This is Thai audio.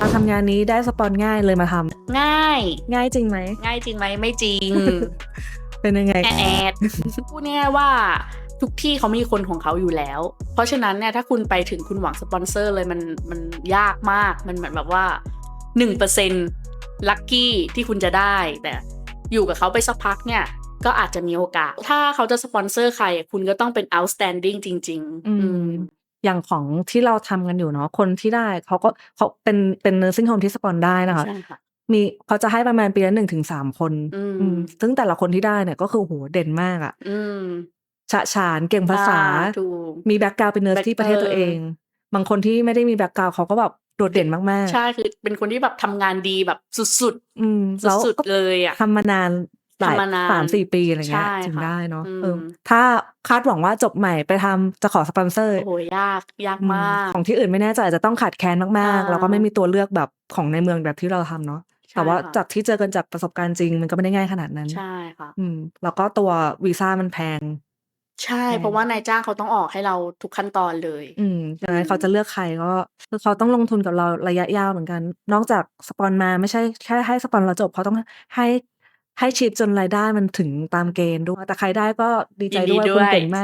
เราทำงานนี้ได้สปอนง่ายเลยมาทำง่ายง่ายจริงไหม ง่ายจริงไหมไม่จริง เป็นยังไง แอดแอดพูดง่ายๆว่าทุกที่เขามีคนของเขาอยู่แล้ว เพราะฉะนั้นเนี่ยถ้าคุณไปถึงคุณหวังสปอนเซอร์เลยมันมันยากมากมันเหมือนแบบว่าหนึ่งเปอร์เซ็นลัคกี้ที่คุณจะได้ แต่อยู่กับเขาไปสักพักเนี่ย ก็อาจจะมีโอกาส ถ้าเขาจะสปอนเซอร์ใคร คุณก็ต้องเป็น outstanding จริง ๆ อืม อืมอย่างของที่เราทำกันอยู่เนาะคนที่ได้เขาก็เขาเป็นเป็น nursing home ที่สปอนได้นะคะใช่ค่ะมีเขาจะให้ประมาณปีละหนึ่งถึงสามคนอืมอืมซึ่งแต่ละคนที่ได้เนี่ยก็คือโหเด่นมากอะอืมฉะฉานเก่งภาษาอ่ถูกมีแบ็กกราวเป็นเนอร์ Back- ที่ประเทศตัวเอง บางคนที่ไม่ได้มีแบ็กกราวเขาก็แบบโดดเด่นมากๆ ใช่คือเป็นคนที่แบบทำงานดีแบบสุดอืมๆแล้วสุดก็ๆเลยอะทำมานาน หลายทำมานานสามสี่ปีอะไรเงี้ยใช่ถึงค่ะได้เนาะอืมเออถ้าคาดหวังว่าจบใหม่ไปทำจะขอสปอนเซอร์โอ้โหยากยากอืมมาก ของที่อื่นไม่แน่ใจอาจจะต้องขาดแคลนมากๆอ่าแล้วก็ไม่มีตัวเลือกแบบของในเมืองแบบที่เราทำเนาะใช่แต่ว่าค่ะจากที่เจอกันจากประสบการณ์จริง มันก็ไม่ได้ง่ายขนาดนั้นใช่ค่ะอืมแล้วก็ตัววีซ่ามันแพง ใช่ใช่เพราะว่านายจ้างเขาต้องออกให้เราทุกขั้นตอนเลย อืมดังนั้นอืมเขาจะเลือกใครก็คือเขาต้องลงทุนกับเราระยะยาวเหมือนกัน นอกจากสปอนมาไม่ใช่แค่ให้สปอนเราจบเขาต้องให้ ให้ชีพจนรายได้มันถึงตามเกณฑ์ด้วย แต่ใครได้ก็ดีใจยินดีด้วยด้คุณวยเก่งมาก